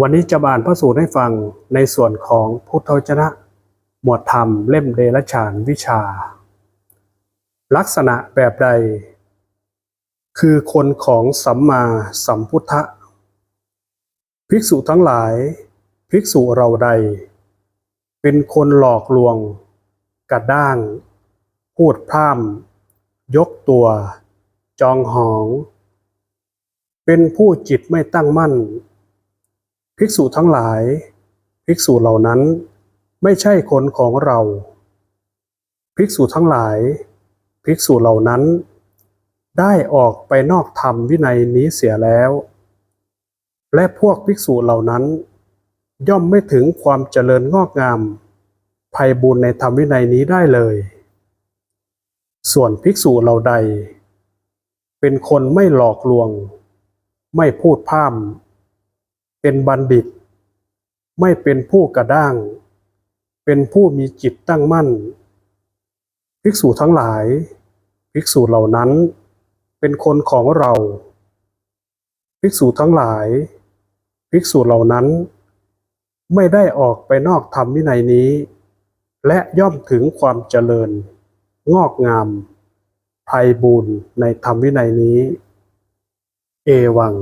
วันนี้จะบานพระสูตรให้ฟังในส่วนของพุทธวจนะ หมวดธรรมเล่มเดรัจฉานวิชา ลักษณะแบบใด คือคนของสัมมาสัมพุทธะภิกษุทั้งหลาย ภิกษุเราใด เป็นคนหลอกลวงกระด้าง พูดพร่ำยกตัว จองหอง เป็นผู้จิตไม่ตั้งมั่น ภิกษุทั้งหลาย ภิกษุเหล่านั้นไม่ใช่คนของเรา ภิกษุทั้งหลาย ภิกษุเหล่านั้น ได้ออกไปนอกธรรมวินัยนี้เสียแล้ว และพวกภิกษุเหล่านั้น ย่อมไม่ถึงความเจริญงอกงามภัยบุญในธรรมวินัยนี้ได้เลย ส่วนภิกษุเหล่าใด เป็นคนไม่หลอกลวง ไม่พูดพร่ำ เป็นบัณฑิต ไม่เป็นผู้กระด้าง เป็นผู้มีจิตตั้งมั่น ภิกษุทั้งหลาย ภิกษุเหล่านั้น เป็นคนของเรา ภิกษุทั้งหลาย ภิกษุเหล่านั้น ไม่ได้ออกไปนอกธรรมวินัยนี้ และย่อมถึงความเจริญ งอกงามภัยบูรณ์ในธรรมวินัยนี้ เอวัง